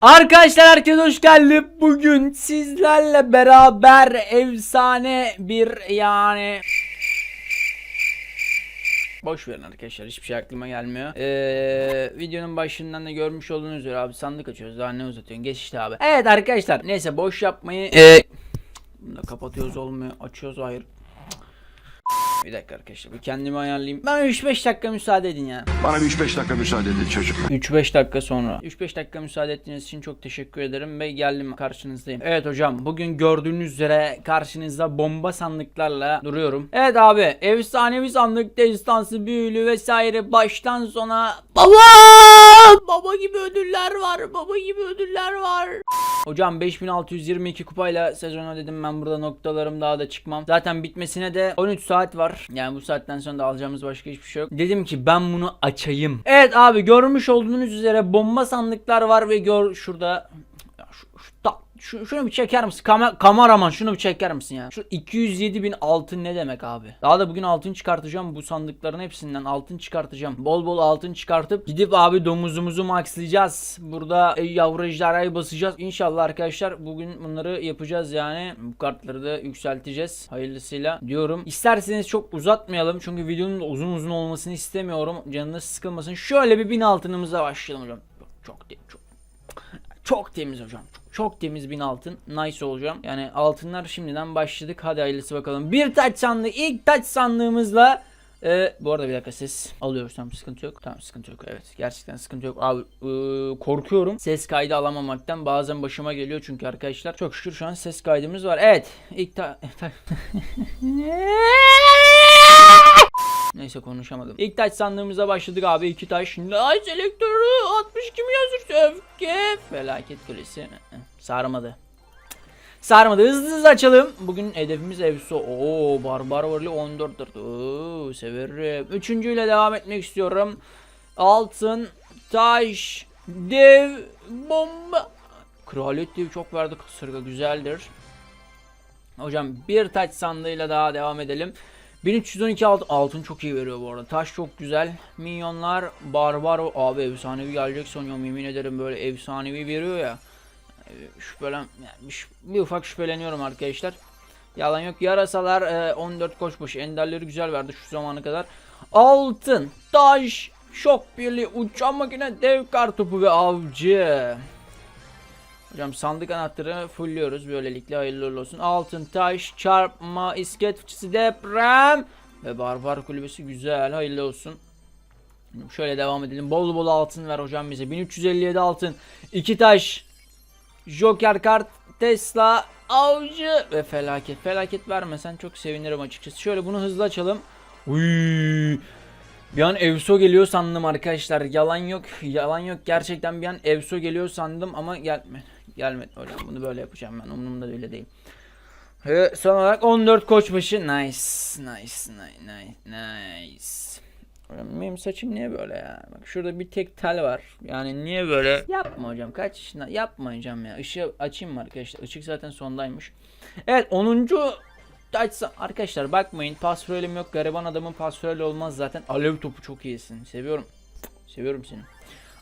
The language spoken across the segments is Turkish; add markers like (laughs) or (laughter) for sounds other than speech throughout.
Arkadaşlar herkes hoş geldi. Bugün sizlerle beraber efsane bir yani Boş verin arkadaşlar hiçbir şey aklıma gelmiyor. Ee, videonun başından da görmüş olduğunuz üzere abi sandık açıyoruz daha ne uzatıyorsun geç işte abi. Evet arkadaşlar neyse boş yapmayı ee, bunu da kapatıyoruz olmuyor açıyoruz hayır. Bir dakika arkadaşlar bir kendimi ayarlayayım. Bana 3-5 dakika müsaade edin ya. Bana bir 3-5 dakika müsaade edin çocuk. 3-5 dakika sonra. 3-5 dakika müsaade ettiğiniz için çok teşekkür ederim ve geldim karşınızdayım. Evet hocam bugün gördüğünüz üzere karşınızda bomba sandıklarla duruyorum. Evet abi efsanevi sandık destansı büyülü vesaire baştan sona baba baba gibi ödüller var baba gibi ödüller var. Hocam 5622 kupayla sezonu dedim ben burada noktalarım daha da çıkmam. Zaten bitmesine de 13 saat var. Yani bu saatten sonra da alacağımız başka hiçbir şey yok. Dedim ki ben bunu açayım. Evet abi görmüş olduğunuz üzere bomba sandıklar var ve gör şurada ya şu, şu, ta- şu- şunu bir çeker misin? Kama- kameraman şunu bir çeker misin ya? Şu 207 bin altın ne demek abi? Daha da bugün altın çıkartacağım. Bu sandıkların hepsinden altın çıkartacağım. Bol bol altın çıkartıp gidip abi domuzumuzu maxlayacağız. Burada e, yavru ejderhayı basacağız. İnşallah arkadaşlar bugün bunları yapacağız yani. Bu kartları da yükselteceğiz. Hayırlısıyla diyorum. İsterseniz çok uzatmayalım. Çünkü videonun uzun uzun olmasını istemiyorum. Canınız sıkılmasın. Şöyle bir bin altınımıza başlayalım hocam. Çok çok çok temiz hocam. Çok, çok temiz bin altın. Nice olacağım. Yani altınlar şimdiden başladık. Hadi hayırlısı bakalım. Bir taç sandığı. ilk taç sandığımızla ee, bu arada bir dakika ses alıyoruz tamam sıkıntı yok. Tamam sıkıntı yok evet gerçekten sıkıntı yok. Abi ee, korkuyorum ses kaydı alamamaktan bazen başıma geliyor çünkü arkadaşlar çok şükür şu an ses kaydımız var. Evet ilk ta... (laughs) (laughs) Neyse konuşamadım. İlk taş sandığımıza başladık abi. iki taş. Nice elektörü 62 mi yazır? Öfke. Felaket kulesi. Sarmadı. Sarmadı. Hızlı hızlı açalım. Bugün hedefimiz Evso. Oo barbar varlı 14'tür. Oo severim. Üçüncüyle devam etmek istiyorum. Altın, taş, dev, bomba. Kraliyet dev çok verdi kasırga güzeldir. Hocam bir taç sandığıyla daha devam edelim. 1312 altın, altın çok iyi veriyor bu arada. Taş çok güzel. Minyonlar barbar abi efsanevi gelecek sanıyorum yemin ederim böyle efsanevi veriyor ya. Ee, Şüphelen yani bir, ufak şüpheleniyorum arkadaşlar. Yalan yok. Yarasalar e, 14 koçbaşı. Enderleri güzel verdi şu zamana kadar. Altın, taş, şok birliği, uçan makine, dev kartopu ve avcı. Hocam sandık anahtarı fullüyoruz böylelikle hayırlı olsun. Altın, taş, çarpma, iskelet fıçısı, deprem ve barbar kulübesi güzel hayırlı olsun. Şöyle devam edelim. Bol bol altın ver hocam bize. 1357 altın, 2 taş, Joker kart, Tesla, avcı ve felaket. Felaket vermesen çok sevinirim açıkçası. Şöyle bunu hızlı açalım. Uy. Bir an Evso geliyor sandım arkadaşlar. Yalan yok. Yalan yok. Gerçekten bir an Evso geliyor sandım ama gelmedi. Gelmedi hocam. Bunu böyle yapacağım ben. Umurumda öyle değil. Ve son olarak 14 koçbaşı. Nice. Nice. Nice. Nice. Hocam benim saçım niye böyle ya? Bak şurada bir tek tel var. Yani niye böyle? Yapma hocam. Kaç yaşında? Yapma hocam ya. Işığı açayım mı arkadaşlar? Işık zaten sondaymış. Evet 10. açsam arkadaşlar bakmayın pasförelim yok gariban adamın pasföreli olmaz zaten alev topu çok iyisin seviyorum seviyorum seni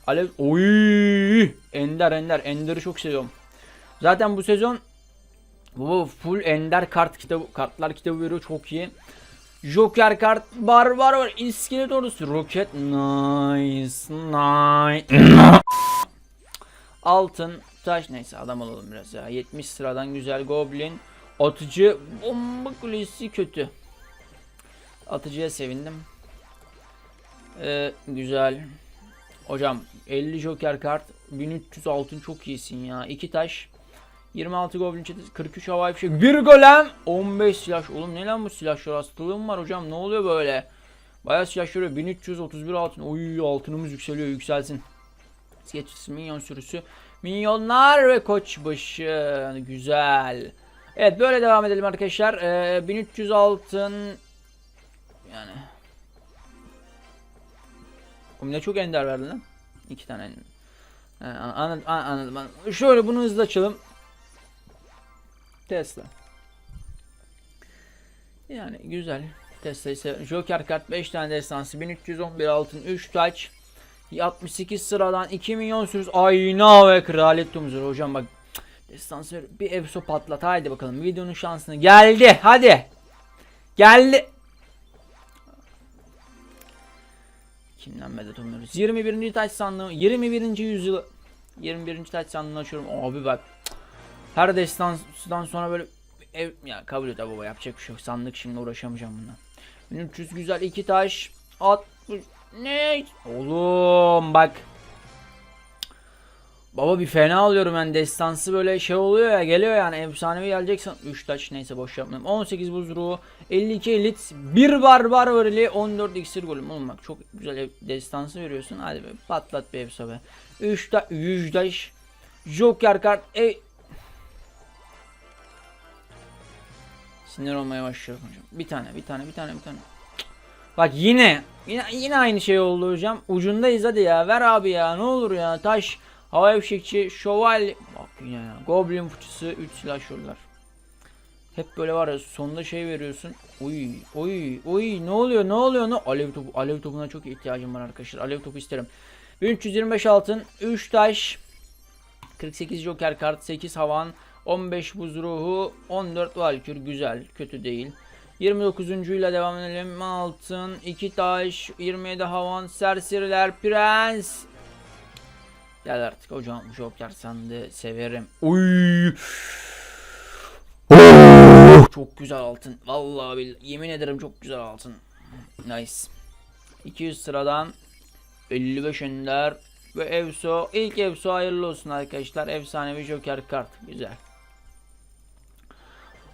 alev oy! Ender ender. Enderi çok seviyorum. Zaten bu sezon bu full ender kart kitabı kartlar kitabı veriyor. Çok iyi. Joker kart var var var. İskelet ordusu. Roket nice nice. (coughs) Altın taş. Neyse adam olalım biraz ya. 70 sıradan güzel goblin. Atıcı bomba kulesi kötü. Atıcıya sevindim. Ee, güzel. Hocam 50 joker kart 1300 altın çok iyisin ya. 2 taş 26 goblin çetesi 43 havai fişek. 1 golem! 15 silah. Oğlum ne lan bu silahşör hastalığım var hocam. Ne oluyor böyle? Bayağı silahşör 1331 altın. Oy altınımız yükseliyor. Yükselsin. Sketches minyon sürüsü. Minyonlar ve koçbaşı. Güzel. Evet böyle devam edelim arkadaşlar. Ee, 1300 altın. Yani ne çok ender verdin lan. İki tane ender. Anladım, an- anladım, anladım. Şöyle bunu hızlı açalım. Tesla. Yani güzel. Tesla ise Joker kart 5 tane destansı 1311 altın 3 taç 68 sıradan 2 milyon sürüz ayna ve kraliyet domuzları hocam bak destansı bir efso patlat haydi bakalım videonun şansını geldi hadi geldi kimden medet umuyoruz 21. taç sandığı 21. yüzyılı 21. taç sandığını açıyorum abi bak her destansıdan sonra böyle ev ya kabul et baba yapacak bir şey yok sandık şimdi uğraşamayacağım bundan 1300 güzel iki taş 60 ne oğlum bak Baba bir fena alıyorum ben destansı böyle şey oluyor ya geliyor yani efsanevi geleceksen 3 taş neyse boş yapmayayım 18 buz ruhu 52 elit 1 barbar varili 14 iksir golüm oğlum bak çok güzel destansı veriyorsun hadi be patlat bir efsa be 3 taş 100 taş Joker kart e Sinir olmaya başlıyorum hocam. Bir tane, bir tane, bir tane, bir tane. Bak yine, yine, yine aynı şey oldu hocam. Ucundayız hadi ya. Ver abi ya. Ne olur ya. Taş, hava fişekçi, şövalye. Bak yine ya. Goblin fıçısı, 3 silahşörler. Hep böyle var ya sonunda şey veriyorsun. Uy, uy, uy. Ne oluyor? Ne oluyor? Ne? Alev topu, alev topuna çok ihtiyacım var arkadaşlar. Alev topu isterim. 1325 altın, 3 taş, 48 joker kart, 8 havan, 15 buz ruhu, 14 valkür güzel, kötü değil. 29. ile devam edelim. Altın, 2 taş, 27 havan, serseriler, prens. Gel artık hocam joker sandı severim. Uy. Çok güzel altın. Vallahi billahi, yemin ederim çok güzel altın. Nice. 200 sıradan 55 ender ve Evso. ilk Evso hayırlı olsun arkadaşlar. Efsanevi Joker kart. Güzel.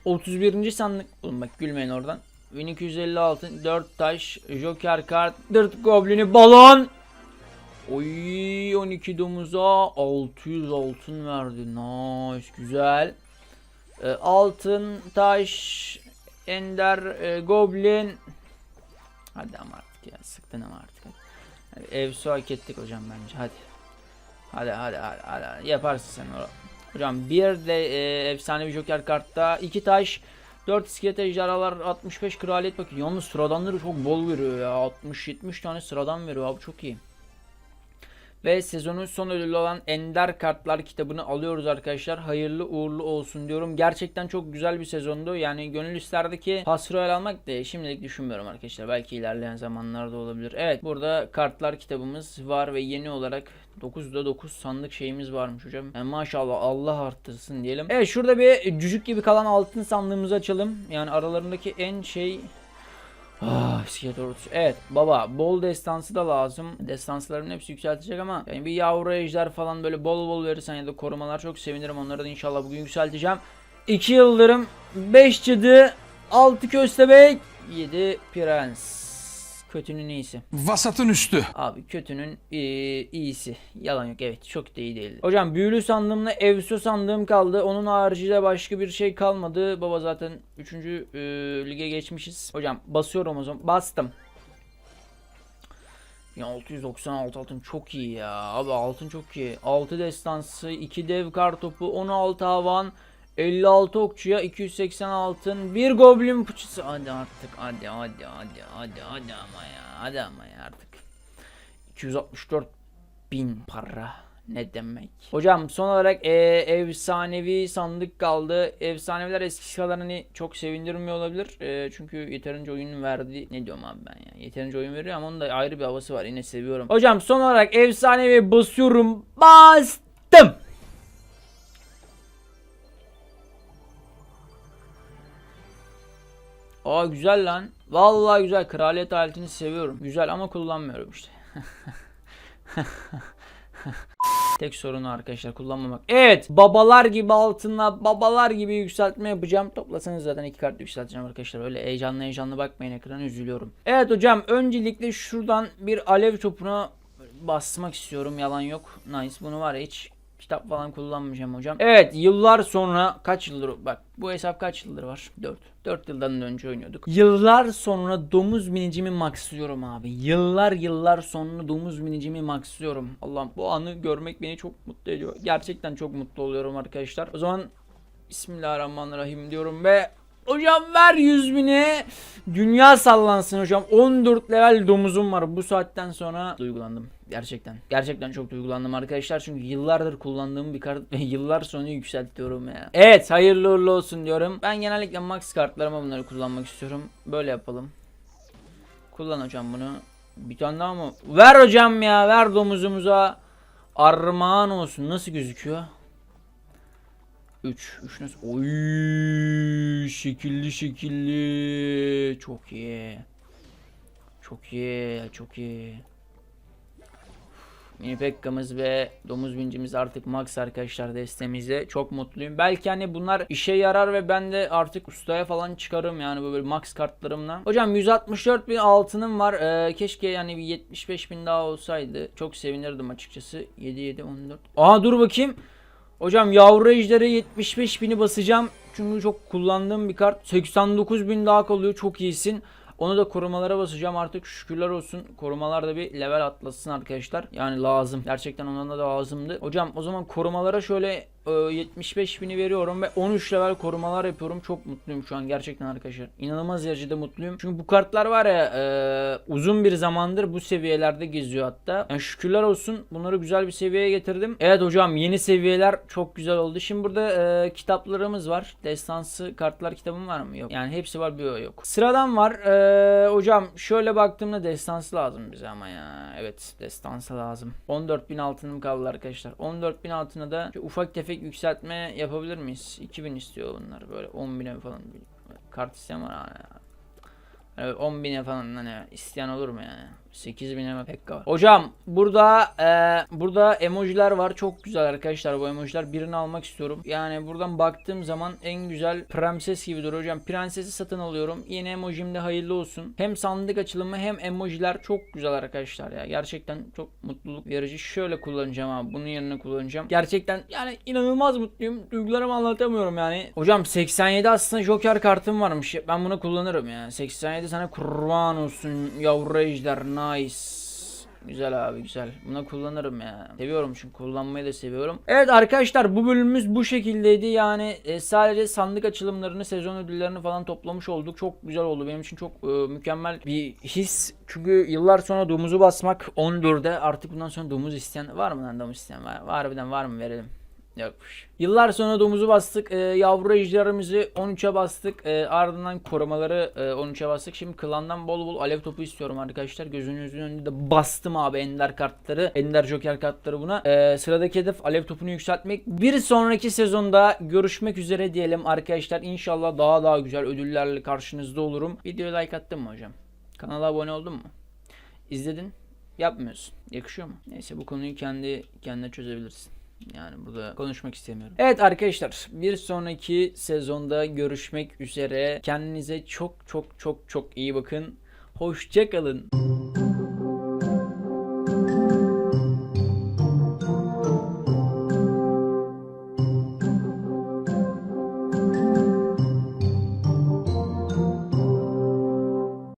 31. sandık. Oğlum bak gülmeyin oradan. 1256 4 taş Joker kart 4 goblini balon Oy 12 domuza 600 altın verdi. Nice güzel. Ee, altın taş ender e, goblin Hadi ama artık ya sıktın ama artık. Hadi, Evsu hak ettik hocam bence. Hadi hadi hadi hadi, hadi. yaparsın sen onu. Hocam bir de e, efsanevi joker kartta iki taş 4 iskelet ejderhalar 65 kraliyet bakın. Yalnız sıradanları çok bol veriyor ya. 60-70 tane sıradan veriyor abi çok iyi. Ve sezonun son ödülü olan Ender Kartlar kitabını alıyoruz arkadaşlar. Hayırlı uğurlu olsun diyorum. Gerçekten çok güzel bir sezondu. Yani gönül isterdeki Hasroyal almak da şimdilik düşünmüyorum arkadaşlar. Belki ilerleyen zamanlarda olabilir. Evet burada kartlar kitabımız var ve yeni olarak 9'da 9 sandık şeyimiz varmış hocam. Yani maşallah Allah arttırsın diyelim. Evet şurada bir cücük gibi kalan altın sandığımızı açalım. Yani aralarındaki en şey Ah iskelet ordusu. Evet baba bol destansı da lazım. Destansların hepsi yükseltecek ama yani bir yavru ejder falan böyle bol bol verirsen ya da korumalar çok sevinirim. Onları da inşallah bugün yükselteceğim. 2 yıldırım, 5 cadı, 6 köstebek, 7 prens. Kötünün iyisi. Vasatın üstü. Abi kötünün eee, iyisi. Yalan yok evet çok da iyi değil. Hocam büyülü sandığımla evsu sandığım kaldı. Onun haricinde başka bir şey kalmadı. Baba zaten 3. lige geçmişiz. Hocam basıyorum o zaman. Bastım. Ya 696 altın çok iyi ya. Abi altın çok iyi. 6 destansı, 2 dev kar topu, 16 havan, 56 okçuya 280 altın, bir goblin fıçısı. Hadi artık hadi hadi hadi hadi hadi ama ya. Hadi ama ya artık. 264 bin para. Ne demek? Hocam son olarak e, efsanevi sandık kaldı. Efsaneviler eskisi kadar hani çok sevindirmiyor olabilir. E, çünkü yeterince oyun verdi. Ne diyorum abi ben ya? Yeterince oyun veriyor ama onun da ayrı bir havası var. Yine seviyorum. Hocam son olarak efsanevi basıyorum. Bastım. Aa güzel lan. Vallahi güzel. Kraliyet aletini seviyorum. Güzel ama kullanmıyorum işte. (laughs) Tek sorunu arkadaşlar kullanmamak. Evet babalar gibi altınla babalar gibi yükseltme yapacağım. Toplasanız zaten iki kart yükselteceğim arkadaşlar. Öyle heyecanlı heyecanlı bakmayın ekrana üzülüyorum. Evet hocam öncelikle şuradan bir alev topuna basmak istiyorum. Yalan yok. Nice bunu var ya hiç kitap falan kullanmayacağım hocam. Evet yıllar sonra kaç yıldır bak bu hesap kaç yıldır var? 4. 4 yıldan önce oynuyorduk. Yıllar sonra domuz binicimi maxlıyorum abi. Yıllar yıllar sonra domuz binicimi maxlıyorum. Allah'ım bu anı görmek beni çok mutlu ediyor. Gerçekten çok mutlu oluyorum arkadaşlar. O zaman Bismillahirrahmanirrahim diyorum ve Hocam ver 100 bini. Dünya sallansın hocam. 14 level domuzum var. Bu saatten sonra duygulandım. Gerçekten. Gerçekten çok duygulandım arkadaşlar. Çünkü yıllardır kullandığım bir kart ve (laughs) yıllar sonra yükseltiyorum ya. Evet hayırlı uğurlu olsun diyorum. Ben genellikle max kartlarıma bunları kullanmak istiyorum. Böyle yapalım. Kullan hocam bunu. Bir tane daha mı? Ver hocam ya. Ver domuzumuza. Armağan olsun. Nasıl gözüküyor? 3. 3 nasıl? Oy şekilli şekilli. Çok iyi. Çok iyi. Çok iyi. Mini Pekka'mız ve domuz bincimiz artık max arkadaşlar destemizde. Çok mutluyum. Belki hani bunlar işe yarar ve ben de artık ustaya falan çıkarım yani böyle max kartlarımla. Hocam 164 bin altınım var. Ee, keşke yani bir 75 bin daha olsaydı. Çok sevinirdim açıkçası. 7 7 14. Aa dur bakayım. Hocam yavru ejdere 75 bini basacağım. Çünkü çok kullandığım bir kart. 89 bin daha kalıyor. Çok iyisin. Onu da korumalara basacağım artık şükürler olsun. Korumalar da bir level atlasın arkadaşlar. Yani lazım. Gerçekten ondan da lazımdı. Hocam o zaman korumalara şöyle e, 75 bini veriyorum ve 13 level korumalar yapıyorum. Çok mutluyum şu an gerçekten arkadaşlar. İnanılmaz derecede mutluyum. Çünkü bu kartlar var ya e, uzun bir zamandır bu seviyelerde geziyor hatta. Yani şükürler olsun bunları güzel bir seviyeye getirdim. Evet hocam yeni seviyeler çok güzel oldu. Şimdi burada e, kitaplarımız var. Destansı kartlar kitabım var mı? Yok. Yani hepsi var bir yok. Sıradan var. E, hocam şöyle baktığımda destansı lazım bize ama ya. Evet destansı lazım. 14.000 altınım kaldı arkadaşlar. 14.000 altına da ufak tefek yükseltme yapabilir miyiz? 2000 istiyor bunlar böyle 10.000'e falan. Kart isteyen var ha. Evet, 10 bine falan hani isteyen olur mu yani? 8 bine pek var. Hocam burada e, burada emojiler var. Çok güzel arkadaşlar bu emojiler. Birini almak istiyorum. Yani buradan baktığım zaman en güzel prenses gibi duruyor hocam. Prensesi satın alıyorum. Yeni emojim de hayırlı olsun. Hem sandık açılımı hem emojiler çok güzel arkadaşlar ya. Gerçekten çok mutluluk verici. Şöyle kullanacağım abi. Bunun yerine kullanacağım. Gerçekten yani inanılmaz mutluyum. Duygularımı anlatamıyorum yani. Hocam 87 aslında Joker kartım varmış. Ben bunu kullanırım ya. 87 sana kurban olsun yavru ejder. Nice. Güzel abi güzel. Buna kullanırım ya. Seviyorum çünkü kullanmayı da seviyorum. Evet arkadaşlar bu bölümümüz bu şekildeydi. Yani e, sadece sandık açılımlarını, sezon ödüllerini falan toplamış olduk. Çok güzel oldu. Benim için çok e, mükemmel bir his. Çünkü yıllar sonra domuzu basmak 14'e artık bundan sonra domuz isteyen var mı lan domuz isteyen var? Var harbiden var mı verelim. Yokmuş. Yıllar sonra domuzu bastık. E, yavru ejderimizi 13'e bastık. E, ardından korumaları e, 13'e bastık. Şimdi klandan bol bol alev topu istiyorum arkadaşlar. Gözünüzün önünde de bastım abi ender kartları. Ender joker kartları buna. E, sıradaki hedef alev topunu yükseltmek. Bir sonraki sezonda görüşmek üzere diyelim arkadaşlar. İnşallah daha daha güzel ödüllerle karşınızda olurum. Videoya like attın mı hocam? Kanala abone oldun mu? İzledin. Yapmıyorsun. Yakışıyor mu? Neyse bu konuyu kendi kendine çözebilirsin. Yani burada konuşmak istemiyorum. Evet arkadaşlar bir sonraki sezonda görüşmek üzere. Kendinize çok çok çok çok iyi bakın. Hoşçakalın.